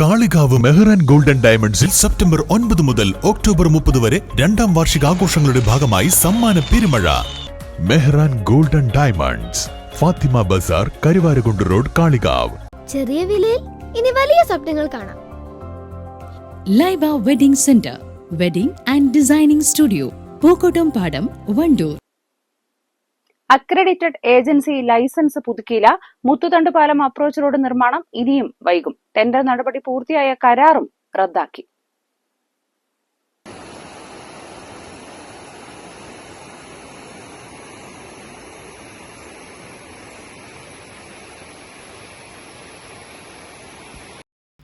Kalikavu Mehran golden ഡയമണ്ട്സിൽ September ഒൻപത് മുതൽ ഒക്ടോബർ മുപ്പത് വരെ രണ്ടാം വാർഷിക ആഘോഷങ്ങളുടെ ഭാഗമായി സമ്മാന പെരുമഴ. Mehran golden diamonds Fathima Bazar Karuvarakundu road Kalikavu. ചെറിയ വിലയിൽ ഇനി വലിയ സ്വപ്നങ്ങൾ കാണാം. Laiba wedding centre wedding and designing studio Pookkottumpadam Wandoor. Accredited agency licence പുതുക്കിയില്ല. മുത്തുതണ്ട് പാലം അപ്രോച്ച് റോഡ് നിർമ്മാണം ഇനിയും വൈകും. ടെൻഡർ നടപടി പൂർത്തിയായ കരാറും റദ്ദാക്കി.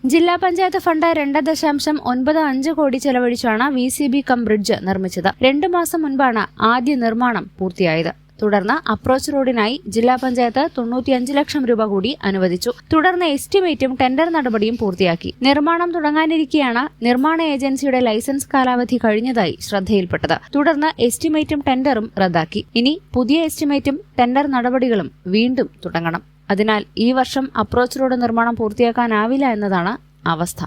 ജില്ലാ പഞ്ചായത്ത് ഫണ്ട് രണ്ട് ദശാംശം ഒൻപത് അഞ്ച് കോടി ചെലവഴിച്ചാണ് V C B cum bridge നിർമ്മിച്ചത്. രണ്ടു മാസം മുൻപാണ് ആദ്യ നിർമ്മാണം പൂർത്തിയായത്. തുടർന്ന് അപ്രോച്ച് റോഡിനായി ജില്ലാ പഞ്ചായത്ത് തൊണ്ണൂറ്റിയഞ്ച് ലക്ഷം രൂപ കൂടി അനുവദിച്ചു. തുടർന്ന് എസ്റ്റിമേറ്റും ടെൻഡർ നടപടിയും പൂർത്തിയാക്കി. നിർമ്മാണം തുടങ്ങാനിരിക്കെയാണ് നിർമ്മാണ ഏജൻസിയുടെ ലൈസൻസ് കാലാവധി കഴിഞ്ഞതായി ശ്രദ്ധയിൽപ്പെട്ടത്. തുടർന്ന് എസ്റ്റിമേറ്റും ടെൻഡറും റദ്ദാക്കി. ഇനി പുതിയ എസ്റ്റിമേറ്റും ടെൻഡർ നടപടികളും വീണ്ടും തുടങ്ങണം. അതിനാൽ ഈ വർഷം അപ്രോച്ച് റോഡ് നിർമ്മാണം പൂർത്തിയാക്കാനാവില്ല എന്നതാണ് അവസ്ഥ.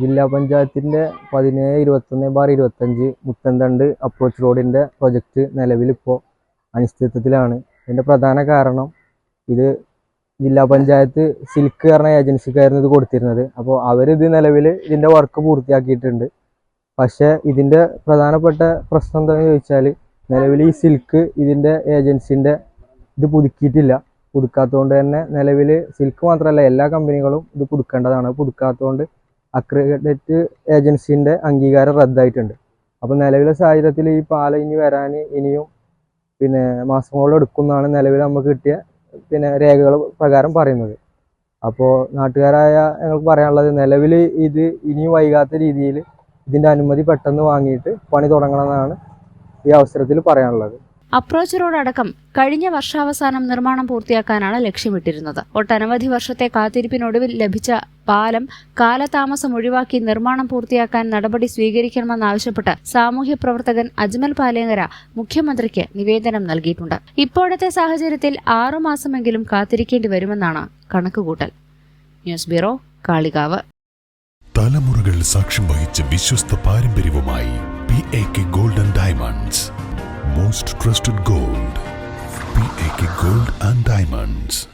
ജില്ലാ പഞ്ചായത്തിന്റെ പതിനേഴ് ഇരുപത്തൊന്ന് ബാർ ഇരുപത്തഞ്ച് മുത്തന്തണ്ട് അപ്രോച്ച് റോഡിന്റെ പ്രൊജക്ട് നിലവിലിപ്പോൾ അനിശ്ചിതത്വത്തിലാണ്. ഇതിന്റെ പ്രധാന കാരണം ഇത് ജില്ലാ പഞ്ചായത്ത് സിൽക്ക് പറഞ്ഞ ഏജൻസിക്കായിരുന്നു ഇത് കൊടുത്തിരുന്നത്. അപ്പോൾ അവരിത് നിലവിൽ ഇതിന്റെ വർക്ക് പൂർത്തിയാക്കിയിട്ടുണ്ട്. പക്ഷേ ഇതിന്റെ പ്രധാനപ്പെട്ട പ്രശ്നം എന്താണെന്ന് ചോദിച്ചാൽ നിലവിൽ ഈ സിൽക്ക് ഇതിന്റെ ഏജൻസിന്റെ ഇത് പുതുക്കിയിട്ടില്ല. പുതുക്കാത്തതുകൊണ്ട് തന്നെ നിലവിൽ സിൽക്ക് മാത്രമല്ല എല്ലാ കമ്പനികളും ഇത് പുതുക്കേണ്ടതാണ്. പുതുക്കാത്തതുകൊണ്ട് അക്രഡിറ്റ് ഏജൻസിന്റെ അംഗീകാരം റദ്ദായിട്ടുണ്ട്. അപ്പോൾ നിലവിലെ സാഹചര്യത്തിൽ ഈ പാല ഇനി വരാൻ ഇനിയും പിന്നെ മാസങ്ങളോളം എടുക്കുന്നതാണ് നിലവിൽ നമുക്ക് കിട്ടിയ പിന്നെ രേഖകൾ പ്രകാരം പറയുന്നത്. അപ്പോൾ നാട്ടുകാരായ ഞങ്ങൾക്ക് പറയാനുള്ളത് നിലവിൽ ഇത് ഇനി വൈകാത്ത രീതിയിൽ ഇതിന്റെ അനുമതി പെട്ടെന്ന് വാങ്ങിയിട്ട് പണി തുടങ്ങണമെന്നാണ് ഈ അവസരത്തിൽ പറയാനുള്ളത്. അപ്രോച്ച് റോഡ് അടക്കം കഴിഞ്ഞ വർഷാവസാനം നിർമ്മാണം പൂർത്തിയാക്കാനാണ് ലക്ഷ്യമിട്ടിരുന്നത്. ഒട്ടനവധി വർഷത്തെ കാത്തിരിപ്പിനൊടുവിൽ ലഭിച്ച പാലം കാലതാമസം ഒഴിവാക്കി നിർമ്മാണം പൂർത്തിയാക്കാൻ നടപടി സ്വീകരിക്കണമെന്നാവശ്യപ്പെട്ട് സാമൂഹ്യ പ്രവർത്തകൻ അജ്മൽ പാലേങ്കര മുഖ്യമന്ത്രിക്ക് നിവേദനം നൽകിയിട്ടുണ്ട്. ഇപ്പോഴത്തെ സാഹചര്യത്തിൽ ആറുമാസമെങ്കിലും കാത്തിരിക്കേണ്ടി വരുമെന്നാണ് കണക്കുകൂട്ടൽ. News bureau Kalikavu. തലമുറകൾ സാക്ഷ്യം വഹിച്ച വിശ്വസ്ത പാരമ്പര്യവുമായി P A K golden diamonds. Most trusted gold P A K gold and diamonds.